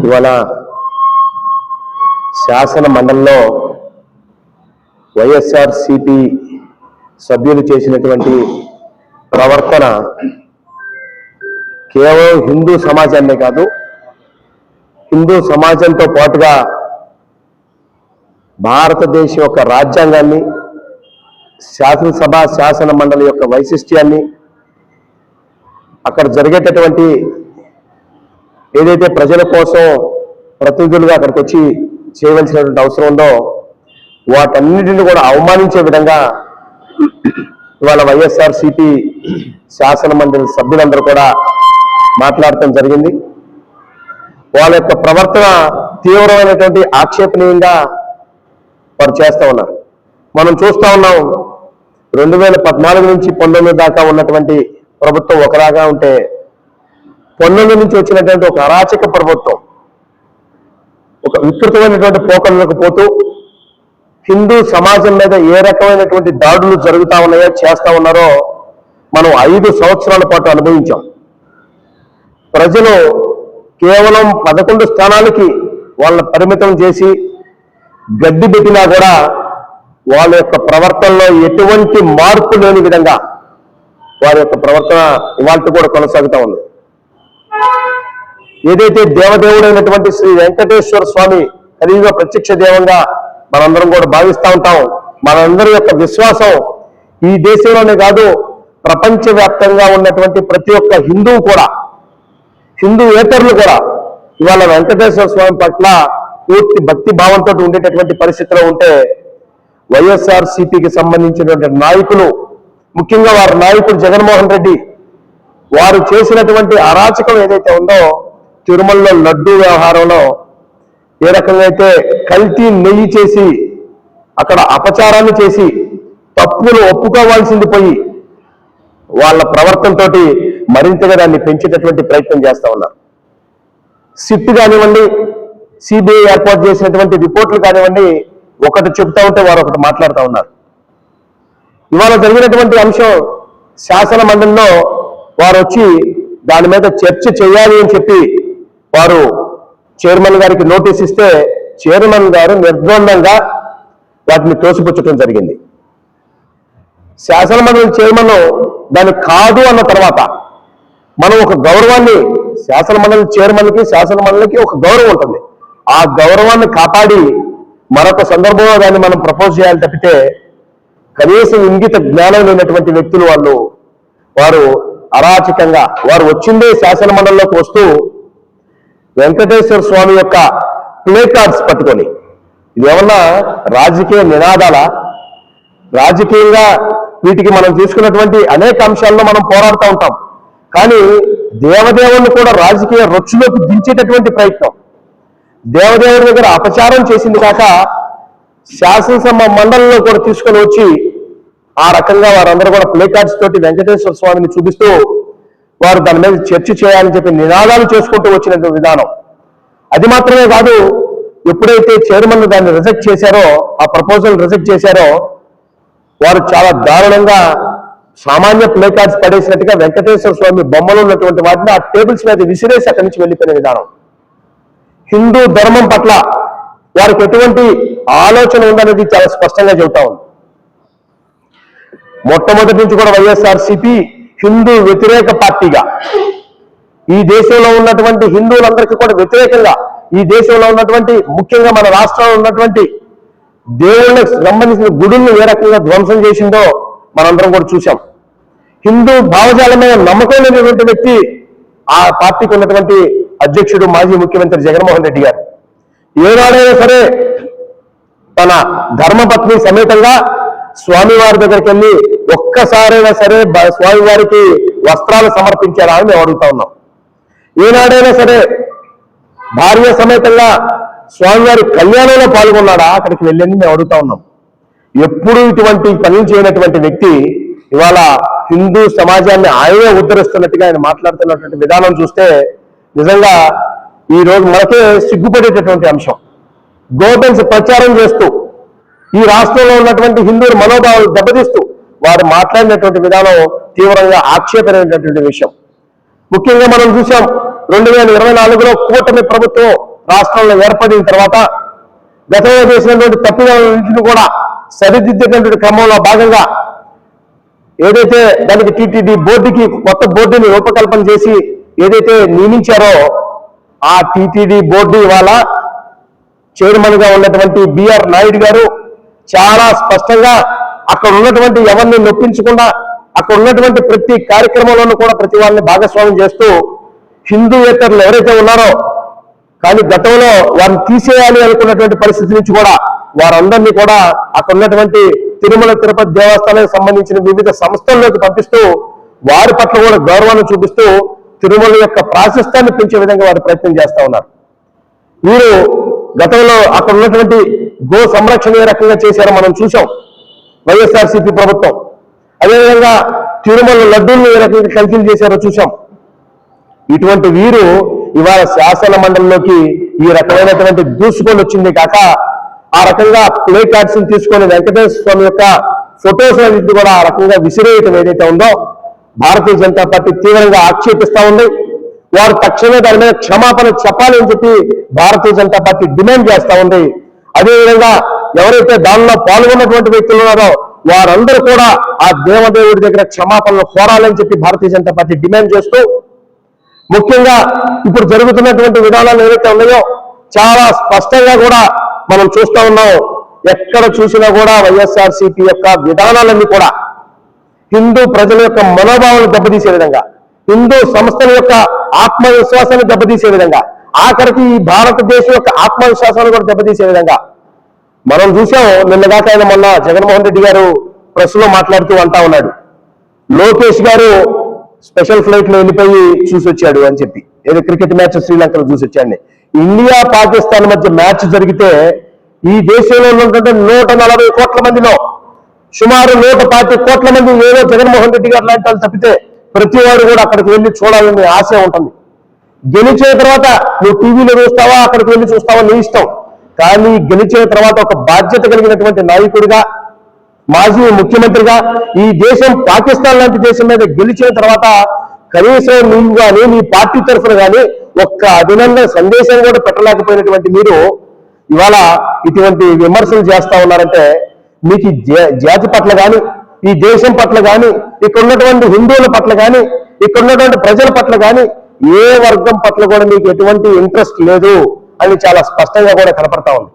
ఇవాళ శాసన మండలిలో వైఎస్ఆర్ సిపి సభ్యులు చేసినటువంటి ప్రవర్తన కేవలం హిందూ సమాజాన్నే కాదు హిందూ సమాజంతో పాటుగా భారతదేశం యొక్క రాజ్యాంగాన్ని శాసనసభ శాసన మండలి యొక్క వైశిష్ట్యాన్ని అక్కడ జరిగేటటువంటి ఏదైతే ప్రజల కోసం ప్రతినిధులుగా అక్కడికి వచ్చి చేయవలసినటువంటి అవసరం ఉందో వాటన్నిటిని కూడా అవమానించే విధంగా ఇవాళ వైఎస్ఆర్ సిపి శాసన మండలి సభ్యులందరూ కూడా మాట్లాడటం జరిగింది. వాళ్ళ యొక్క ప్రవర్తన తీవ్రమైనటువంటి ఆక్షేపణీయంగా వారు చేస్తూ ఉన్నారు. మనం చూస్తూ ఉన్నాం రెండు వేల పద్నాలుగు నుంచి పంతొమ్మిది దాకా ఉన్నటువంటి ప్రభుత్వం ఒకలాగా ఉంటే పంతొమ్మిది నుంచి వచ్చినటువంటి ఒక అరాచక ప్రభుత్వం ఒక విస్తృతమైనటువంటి పోకళ్ళకు పోతూ హిందూ సమాజం మీద ఏ రకమైనటువంటి దాడులు జరుగుతా ఉన్నాయో చేస్తా ఉన్నారో మనం ఐదు సంవత్సరాల పాటు అనుభవించాం. ప్రజలు కేవలం పదకొండు స్థానాలకి వాళ్ళని పరిమితం చేసి గడ్డి పెట్టినా కూడా వాళ్ళ యొక్క ప్రవర్తనలో ఎటువంటి మార్పు లేని విధంగా వారి యొక్క ప్రవర్తన ఇవాళ కూడా కొనసాగుతూ ఉంది. ఏదైతే దేవదేవుడైనటువంటి శ్రీ వెంకటేశ్వర స్వామి కలియుగ ప్రత్యక్ష దేవంగా మనందరం కూడా భావిస్తూ ఉంటాం. మనందరి యొక్క విశ్వాసం ఈ దేశంలోనే కాదు ప్రపంచవ్యాప్తంగా ఉన్నటువంటి ప్రతి ఒక్క హిందువు కూడా హిందూ ఏతరులు కూడా ఇవాళ వెంకటేశ్వర స్వామి పట్ల పూర్తి భక్తి భావంతో ఉండేటటువంటి పరిస్థితిలో ఉంటే వైఎస్ఆర్ సిపికి సంబంధించినటువంటి నాయకులు ముఖ్యంగా వారి నాయకుడు జగన్మోహన్ రెడ్డి వారు చేసినటువంటి అరాచకం ఏదైతే ఉందో తిరుమలలో లడ్డూ వ్యవహారంలో ఏ రకంగా అయితే కల్తీ నెయ్యి చేసి అక్కడ అపచారాన్ని చేసి తప్పులు ఒప్పుకోవాల్సింది పోయి వాళ్ళ ప్రవర్తనతోటి మరింతగా దాన్ని పెంచేటటువంటి ప్రయత్నం చేస్తూ ఉన్నారు. సిట్ కానివ్వండి సిబిఐ ఏర్పాటు చేసినటువంటి రిపోర్ట్లు కానివ్వండి ఒకటి చెప్తా ఉంటే వారు ఒకటి మాట్లాడుతూ ఉన్నారు. ఇవాళ జరిగినటువంటి అంశం శాసన మండలిలో వారు వచ్చి దాని మీద చర్చ చేయాలి అని చెప్పి వారు చైర్మన్ గారికి నోటీస్ ఇస్తే చైర్మన్ గారు నిర్ద్వందంగా వాటిని తోసిపుచ్చటం జరిగింది. శాసనమండలి చైర్మన్ దాన్ని కాదు అన్న తర్వాత మనం ఒక గౌరవాన్ని శాసనమండలి చైర్మన్కి శాసనమండలికి ఒక గౌరవం ఉంటుంది. ఆ గౌరవాన్ని కాపాడి మరొక సందర్భంలో దాన్ని మనం ప్రపోజ్ చేయాలి తప్పితే కనీసం ఇంగిత జ్ఞానం లేనటువంటి వ్యక్తులు వాళ్ళు వారు అరాచకంగా వారు వచ్చిందే శాసనమండలిలోకి వస్తూ వెంకటేశ్వర స్వామి యొక్క ప్లే కార్డ్స్ పట్టుకొని. ఇది ఏమన్నా రాజకీయ నినాదాల? రాజకీయంగా వీటికి మనం తీసుకున్నటువంటి అనేక అంశాల్లో మనం పోరాడుతూ ఉంటాం. కానీ దేవదేవుని కూడా రాజకీయ రొచ్చులోకి దించేటటువంటి ప్రయత్నం. దేవదేవుడి దగ్గర అపచారం చేసింది కాక శాసనసభ మండలంలో కూడా తీసుకొని వచ్చి ఆ రకంగా వారందరూ కూడా ప్లే కార్డ్స్ తోటి వెంకటేశ్వర స్వామిని చూపిస్తూ వారు దాని మీద చర్చ చేయాలని చెప్పి నినాదాలు చేసుకుంటూ వచ్చిన విధానం. అది మాత్రమే కాదు ఎప్పుడైతే చైర్మన్ దాన్ని రిజెక్ట్ చేశారో ఆ ప్రపోజల్ రిజెక్ట్ చేశారో వారు చాలా దారుణంగా సామాన్య ప్లే కార్డ్స్ పడేసినట్టుగా వెంకటేశ్వర స్వామి బొమ్మలు ఉన్నటువంటి వాటిని ఆ టేబుల్స్ మీద విసిరేసి అక్కడి నుంచి వెళ్ళిపోయిన విధానం. హిందూ ధర్మం పట్ల వారికి ఎటువంటి ఆలోచన ఉందనేది చాలా స్పష్టంగా చెబుతా ఉంది. మొట్టమొదటి నుంచి కూడా వైఎస్ఆర్ సిపి హిందూ వ్యతిరేక పార్టీగా. ఈ దేశంలో ఉన్నటువంటి హిందువులందరికీ కూడా వ్యతిరేకంగా ఈ దేశంలో ఉన్నటువంటి ముఖ్యంగా మన రాష్ట్రంలో ఉన్నటువంటి దేవుళ్ళకి సంబంధించిన గుడుల్ని ఏ రకంగా ధ్వంసం చేసిందో మనందరం కూడా చూశాం. హిందూ భావజాలమైన నమ్మకం లేనటువంటి వ్యక్తి ఆ పార్టీకి ఉన్నటువంటి అధ్యక్షుడు మాజీ ముఖ్యమంత్రి జగన్మోహన్ రెడ్డి గారు. ఏనాడైనా సరే తన ధర్మపత్ని సమేతంగా స్వామివారి దగ్గరికి వెళ్ళి ఒక్కసారైనా సరే బ- స్వామివారికి వస్త్రాలు సమర్పించారా అని మేము అడుగుతా ఉన్నాం. ఏనాడైనా సరే భార్య సమేతంగా స్వామివారి కళ్యాణంలో పాల్గొన్నాడా? అక్కడికి వెళ్ళని మేము అడుగుతా ఉన్నాం. ఎప్పుడూ ఇటువంటి పనులు చేయనటువంటి వ్యక్తి ఇవాళ హిందూ సమాజాన్ని ఆయనే ఉద్ధరిస్తున్నట్టుగా ఆయన మాట్లాడుతున్నటువంటి విధానం చూస్తే నిజంగా ఈ రోజు మనకే సిగ్గుపడేటటువంటి అంశం. గోబెన్స్ ప్రచారం చేస్తూ ఈ రాష్ట్రంలో ఉన్నటువంటి హిందువుల మనోభావాలు దెబ్బతీస్తూ వారు మాట్లాడినటువంటి విధానం తీవ్రంగా ఆక్షేపమైనటువంటి విషయం. ముఖ్యంగా మనం చూసాం రెండు వేల ఇరవై నాలుగులో కూటమి ప్రభుత్వం రాష్ట్రంలో ఏర్పడిన తర్వాత గతంలో చేసినటువంటి తప్పిదాలను కూడా సరిదిద్దేటటువంటి క్రమంలో భాగంగా ఏదైతే దానికి టీటీడీ బోర్డుకి కొత్త బోర్డుని రూపకల్పన చేసి ఏదైతే నియమించారో ఆ టీటీడీ బోర్డు ఇవాళ చైర్మన్గా ఉన్నటువంటి బిఆర్ నాయుడు గారు చాలా స్పష్టంగా అక్కడ ఉన్నటువంటి ఎవరిని నొప్పించకుండా అక్కడ ఉన్నటువంటి ప్రతి కార్యక్రమంలోనూ కూడా ప్రతి వాళ్ళని భాగస్వామ్యం చేస్తూ హిందూయేతరులు ఎవరైతే ఉన్నారో కానీ గతంలో వారిని తీసేయాలి అనుకున్నటువంటి పరిస్థితి నుంచి కూడా వారందరినీ కూడా అక్కడ ఉన్నటువంటి తిరుమల తిరుపతి దేవస్థానానికి సంబంధించిన వివిధ సంస్థల్లోకి పంపిస్తూ వారి పట్ల కూడా గౌరవాన్ని చూపిస్తూ తిరుమల యొక్క ప్రాశస్త్యాన్ని పెంచే విధంగా వారు ప్రయత్నం చేస్తా ఉన్నారు. వీరు గతంలో అక్కడ ఉన్నటువంటి గో సంరక్షణ ఏ రకంగా చేశారో మనం చూసాం వైఎస్ఆర్సీపీ ప్రభుత్వం. అదేవిధంగా తిరుమల లడ్డూలను ఏ రకంగా కల్తీలు చేశారో చూసాం ఇటువంటి వీరు ఇవాళ శాసన మండలిలోకి ఈ రకమైనటువంటి దూసుకొని వచ్చింది కాక ఆ రకంగా ప్లే కార్డ్స్ తీసుకొని వెంకటేశ్వర స్వామి యొక్క ఫొటోస్ అన్నింటినీ కూడా ఆ రకంగా విసిరేయటం ఏదైతే ఉందో భారతీయ జనతా పార్టీ తీవ్రంగా ఆక్షేపిస్తా ఉంది. వారు తక్షణమే దాని మీద క్షమాపణ చెప్పాలి అని చెప్పి భారతీయ జనతా పార్టీ డిమాండ్ చేస్తా ఉంది. అదేవిధంగా ఎవరైతే దానిలో పాల్గొన్నటువంటి వ్యక్తులు ఉన్నారో వారందరూ కూడా ఆ దేవదేవుడి దగ్గర క్షమాపణలు కోరాలని చెప్పి భారతీయ జనతా పార్టీ డిమాండ్ చేస్తూ ముఖ్యంగా ఇప్పుడు జరుగుతున్నటువంటి విధానాలు ఏవైతే ఉన్నాయో చాలా స్పష్టంగా కూడా మనం చూస్తా ఉన్నాం. ఎక్కడ చూసినా కూడా వైఎస్ఆర్ సిపి యొక్క విధానాలన్నీ కూడా హిందూ ప్రజల యొక్క మనోభావాలను దెబ్బతీసే విధంగా హిందూ సంస్థల యొక్క ఆత్మవిశ్వాసాన్ని దెబ్బతీసే విధంగా. ఆఖరికి ఈ భారతదేశం యొక్క ఆత్మవిశ్వాసాన్ని కూడా దెబ్బతీసే విధంగా. మనం చూసాం నిన్నగాక ఆయన మొన్న జగన్మోహన్ రెడ్డి గారు ప్రెస్లో మాట్లాడుతూ అంటా ఉన్నాడు. లోకేష్ గారు స్పెషల్ ఫ్లైట్లో వెళ్ళిపోయి చూసి వచ్చాడు అని చెప్పి. ఏదో క్రికెట్ మ్యాచ్ శ్రీలంకలో చూసి వచ్చాడు ఇండియా పాకిస్తాన్ మధ్య మ్యాచ్ జరిగితే ఈ దేశంలో ఉన్నటువంటి నూట నలభై కోట్ల మందిలో సుమారు నూట పాతి కోట్ల మంది ఏదో జగన్మోహన్ రెడ్డి గారు లాంటి వాళ్ళు తప్పితే ప్రతి వాడు కూడా అక్కడికి వెళ్ళి చూడాలని ఆశ ఉంటుంది. గెలిచిన తర్వాత నువ్వు టీవీలో చూస్తావా అక్కడికి వెళ్ళి చూస్తావా నీ ఇష్టం. కానీ గెలిచిన తర్వాత ఒక బాధ్యత కలిగినటువంటి నాయకుడిగా మాజీ ముఖ్యమంత్రిగా ఈ దేశం పాకిస్తాన్ లాంటి దేశం మీద గెలిచిన తర్వాత కనీసం నువ్వు కానీ నీ పార్టీ తరఫున కానీ ఒక్క అభినందన సందేశం కూడా పెట్టలేకపోయినటువంటి మీరు ఇవాళ ఇటువంటి విమర్శలు చేస్తా ఉన్నారంటే మీకు జాతి పట్ల కానీ ఈ దేశం పట్ల కానీ ఇక్కడ ఉన్నటువంటి హిందువుల పట్ల కానీ ఇక్కడ ఉన్నటువంటి ప్రజల పట్ల కానీ ఏ వర్గం పట్ల కూడా మీకు ఎటువంటి ఇంట్రెస్ట్ లేదు అని చాలా స్పష్టంగా కూడా కనపడతా ఉంది.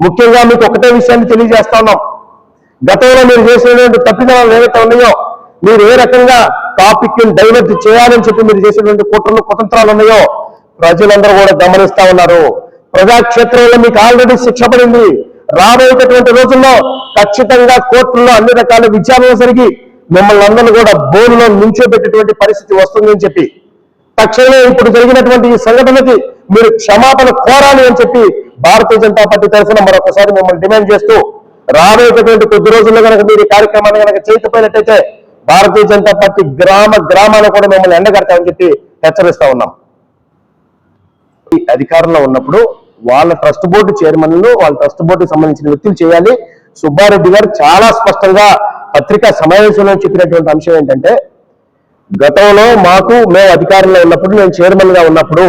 ముఖ్యంగా మీకు ఒకటే విషయాన్ని తెలియజేస్తా ఉన్నాం. గతంలో మీరు చేసినటువంటి తప్పిదాలు ఏవైతే ఉన్నాయో మీరు ఏ రకంగా టాపిక్ని డైవర్ట్ చేయాలని చెప్పి మీరు చేసినటువంటి కుట్రలు కుతంత్రాలు ఉన్నాయో ప్రజలందరూ కూడా గమనిస్తా ఉన్నారు. ప్రజాక్షేత్రంలో మీకు ఆల్రెడీ శిక్ష పడింది. రాబోయేటటువంటి రోజుల్లో ఖచ్చితంగా కోర్టుల్లో అన్ని రకాల విచారణ జరిగి మిమ్మల్ని అందరూ కూడా బోన్లో నుంచోబెట్టేటువంటి పరిస్థితి వస్తుందని చెప్పి తక్షణమే ఇప్పుడు జరిగినటువంటి ఈ సంఘటనకి మీరు క్షమాపణ కోరాలి అని చెప్పి భారతీయ జనతా పార్టీ తరఫున మరొకసారి మిమ్మల్ని డిమాండ్ చేస్తూ రాబోయేటటువంటి కొద్ది రోజుల్లో కనుక మీరు ఈ కార్యక్రమాన్ని కనుక చేయకపోయినట్టయితే భారతీయ జనతా పార్టీ గ్రామ గ్రామాలు కూడా మిమ్మల్ని ఎండగడతామని చెప్పి హెచ్చరిస్తా ఉన్నాం. ఈ అధికారంలో ఉన్నప్పుడు వాళ్ళ ట్రస్ట్ బోర్డు చైర్మన్లు వాళ్ళ ట్రస్ట్ బోర్డుకి సంబంధించిన వ్యక్తులు చేయాలి. సుబ్బారెడ్డి గారు చాలా స్పష్టంగా పత్రికా సమావేశంలో చెప్పినటువంటి అంశం ఏంటంటే గతంలో మాకు మేము అధికారంలో ఉన్నప్పుడు నేను చైర్మన్గా ఉన్నప్పుడు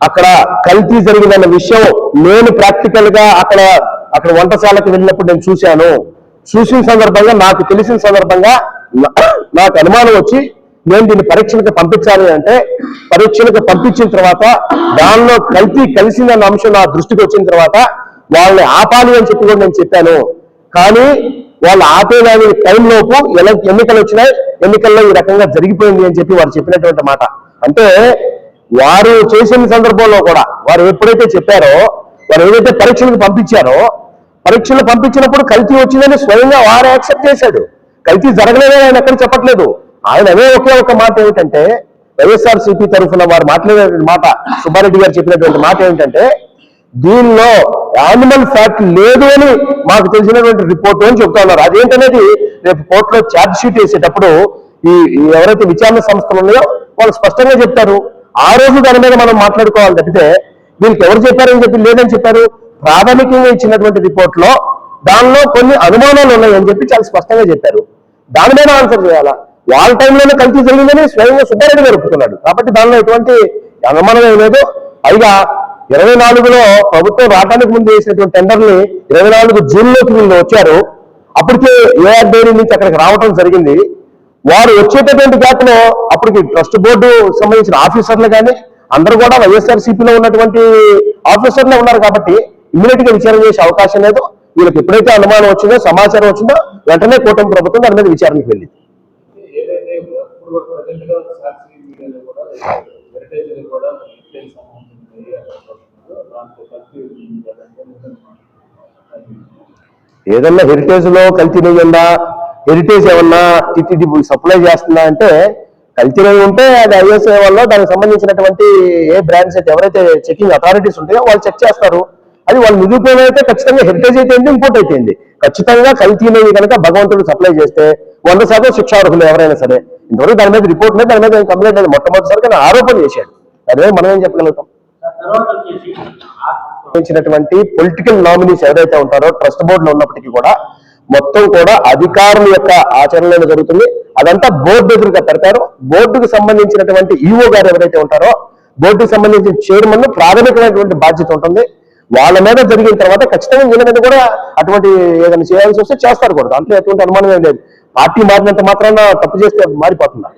అక్కడ కల్తీ జరిగిందన్న విషయం నేను ప్రాక్టికల్గా అక్కడ అక్కడ వంటశాలకు వెళ్ళినప్పుడు నేను చూశాను. చూసిన సందర్భంగా నాకు తెలిసిన సందర్భంగా నా- నాకు అనుమానం వచ్చి నేను దీన్ని పరీక్షలకు పంపించాలి అంటే పరీక్షలకు పంపించిన తర్వాత దానిలో కల్తీ కలిసిందన్న అంశం నా దృష్టికి వచ్చిన తర్వాత వాళ్ళని ఆపాలి అని చెప్పి కూడా నేను చెప్పాను. కానీ వాళ్ళు ఆపేదాని టైంలోపు ఎలా ఎన్నికలు వచ్చినాయి ఎన్నికల్లో ఈ రకంగా జరిగిపోయింది అని చెప్పి వారు చెప్పినటువంటి మాట. అంటే వారు చేసిన సందర్భంలో కూడా వారు ఎప్పుడైతే చెప్పారో వారు ఏదైతే పరీక్షలకు పంపించారో పరీక్షలు పంపించినప్పుడు కల్తీ వచ్చిందని స్వయంగా వారు యాక్సెప్ట్ చేశాడు. కల్తీ జరగలేదని ఆయన ఎక్కడ చెప్పట్లేదు. ఆయన అదే ఒకే ఒక మాట ఏమిటంటే వైఎస్ఆర్ సిపి తరఫున వారు మాట్లాడిన మాట సుబ్బారెడ్డి గారు చెప్పినటువంటి మాట ఏంటంటే దీనిలో యానిమల్ ఫ్యాక్ట్ లేదు అని మాకు తెలిసినటువంటి రిపోర్ట్ అని చెప్తా ఉన్నారు. అదేంటనేది రేపు కోర్టులో ఛార్జ్ షీట్ వేసేటప్పుడు ఈ ఈ ఎవరైతే విచారణ సంస్థలు ఉన్నాయో వాళ్ళు స్పష్టంగా చెప్తారు. ఆ రోజు దాని మీద మనం మాట్లాడుకోవాలి తప్పితే వీళ్ళకి ఎవరు చెప్పారని చెప్పి లేదని చెప్పారు. ప్రాథమికంగా ఇచ్చినటువంటి రిపోర్ట్లో దానిలో కొన్ని అనుమానాలు ఉన్నాయని చెప్పి చాలా స్పష్టంగా చెప్పారు. దాని మీద ఆన్సర్ చేయాలా? వాళ్ళ టైంలోనే కల్తీ జరిగిందని స్వయంగా సుబ్బారెడ్డి గారు ఒప్పుకున్నాడు. కాబట్టి దానిలో ఎటువంటి అనుమానం లేదు. పైగా ఇరవై నాలుగులో ప్రభుత్వం రావడానికి ముందు వేసినటువంటి టెండర్ని ఇరవై నాలుగు జూన్లోకి వీళ్ళు వచ్చారు. అప్పటికే ఏఆర్ డైరీ నుంచి అక్కడికి రావడం జరిగింది. వారు వచ్చేటటువంటి గ్యాప్లో అప్పటికి ట్రస్ట్ బోర్డు సంబంధించిన ఆఫీసర్లు కానీ అందరూ కూడా వైఎస్ఆర్ సిపిలో ఉన్నటువంటి ఆఫీసర్లే ఉన్నారు కాబట్టి ఇమ్మీడియట్గా విచారణ చేసే అవకాశం లేదు. వీళ్ళకి ఎప్పుడైతే అనుమానం వచ్చిందో సమాచారం వచ్చిందో వెంటనే కూటమి ప్రభుత్వం దాని మీద విచారణకు వెళ్ళింది. ఇప్పుడు కూడా సాక్షి మీడియాలో కూడా కూడా సంబంధించి దాంట్లో ఏదన్నా హెరిటేజ్లో కల్తీ నెయ్యి హెరిటేజ్ ఏమన్నా టిటిడి సప్లై చేస్తుందా అంటే కల్తీ నెయ్యి ఉంటే అది ఐఎస్ఏ వల్ల దానికి సంబంధించినటువంటి ఏ బ్రాండ్స్ అయితే ఎవరైతే చెకింగ్ అథారిటీస్ ఉంటాయో వాళ్ళు చెక్ చేస్తారు. అది వాళ్ళు నిరూపణ అయితే ఖచ్చితంగా హెరిటేజ్ అయితే ఇంపోర్ట్ అయిపోయింది ఖచ్చితంగా కల్తీ నెయ్యి కనుక భగవంతుడు సప్లై చేస్తే వంద శాతం శిక్షార్హులు ఎవరైనా సరే ఇంతవరకు దాని మీద రిపోర్ట్ లేదు దాని మీద కంప్లైంట్ లేదు. మొట్టమొదటిసారిగా ఆరోపణ చేశాడు. దాని మీద మనం ఏం చెప్పగలుగుతాం? పొలిటికల్ నామినీస్ ఎవరైతే ఉంటారో ట్రస్ట్ బోర్డులో ఉన్నప్పటికీ కూడా మొత్తం కూడా అధికారుల యొక్క ఆచరణలో జరుగుతుంది. అదంతా బోర్డు ఎదురుగా పెడతారు. బోర్డుకు సంబంధించినటువంటి ఈఓ గారు ఎవరైతే ఉంటారో బోర్డుకు సంబంధించిన చైర్మన్ ప్రాథమికమైనటువంటి బాధ్యత ఉంటుంది. వాళ్ళ మీద జరిగిన తర్వాత ఖచ్చితంగా వీళ్ళ మీద కూడా అటువంటి ఏదైనా చేయాల్సి వస్తే చేస్తారు కూడా. దాంట్లో ఎటువంటి అనుమానం ఏం లేదు. పార్టీ మారినంత మాత్రాన తప్పు చేస్తే మారిపోతుందా?